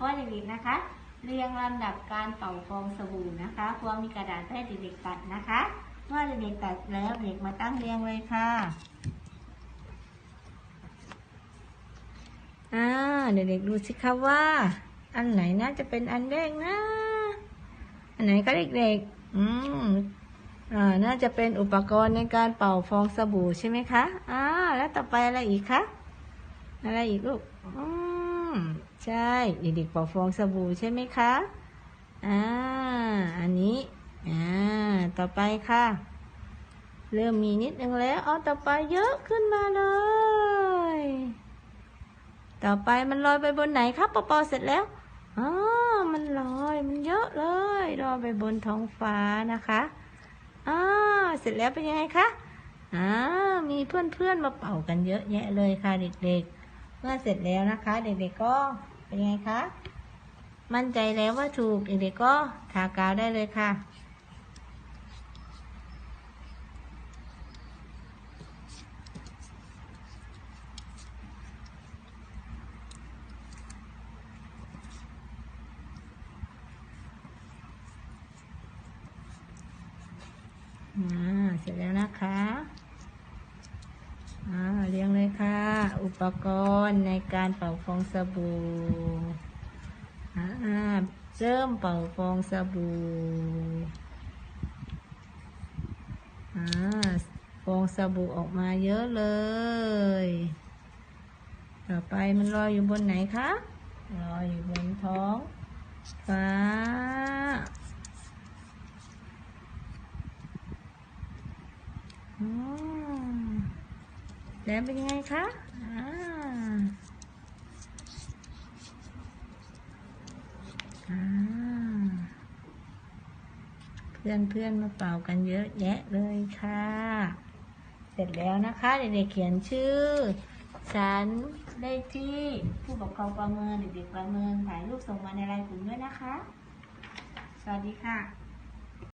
ก็เด็กๆนะคะ เรียงลำดับการเป่าฟองสบู่นะคะพวงมีกระดาษให้เด็กๆตัดนะคะเมื่อเด็กๆตัดแล้วเด็กมาตั้งเรียงเลยค่ะอ่าเด็กๆดูสิคะว่า อันไหนน่าจะเป็นอันแรกนะ อันไหนก็เด็กๆอืมอ่าน่าจะเป็นอุปกรณ์ในการเป่าฟองสบู่ใช่ไหมคะอ่าแล้วต่อไปอะไรอีกคะอะไรอีกลูกอืม ใช่เด็กๆเป่าฟองสบู่ใช่ไหมคะอ่าอันนี้อ่าต่อไปค่ะ เริ่มมีนิดนึงแล้วเอาต่อไปเยอะขึ้นมาเลย ต่อไปมันลอยไปบนไหนครับปอปอเสร็จแล้วอ๋อมันลอยมันเยอะเลยลอยไปบนท้องฟ้านะคะอ่าเสร็จแล้วเป็นยังไงคะอ่ามีเพื่อนๆมาเป่ากันเยอะแยะเลยค่ะเด็กๆ เมื่อเสร็จแล้วนะคะ เด็กๆก็เป็นไงคะ มั่นใจแล้วว่าถูก เด็กๆก็ทากาวได้เลยค่ะอ่าเสร็จแล้วนะคะ อ่าเรียงเลยค่ะ อุ ปกรณ์ในการเป่าฟองสบู่อ่าเริ่มเป่าฟองสบู่อ่าฟองสบู่ออกมาเยอะเลย ต่อไปมันลอยอยู่บนไหนคะลอยอยู่บนท้องฟ้าอ แล้วเป็นยังไงคะอ่าเพื่อนเพื่อนมาเป่ากันเยอะแยะเลยค่ะ เสร็จแล้วนะคะเด็กๆเขียนชื่อ ฉันได้ที่ผู้ปกครองประเมินเด็กๆประเมินถ่ายรูปส่งมาในไลน์กลุ่มด้วยนะคะ สวัสดีค่ะ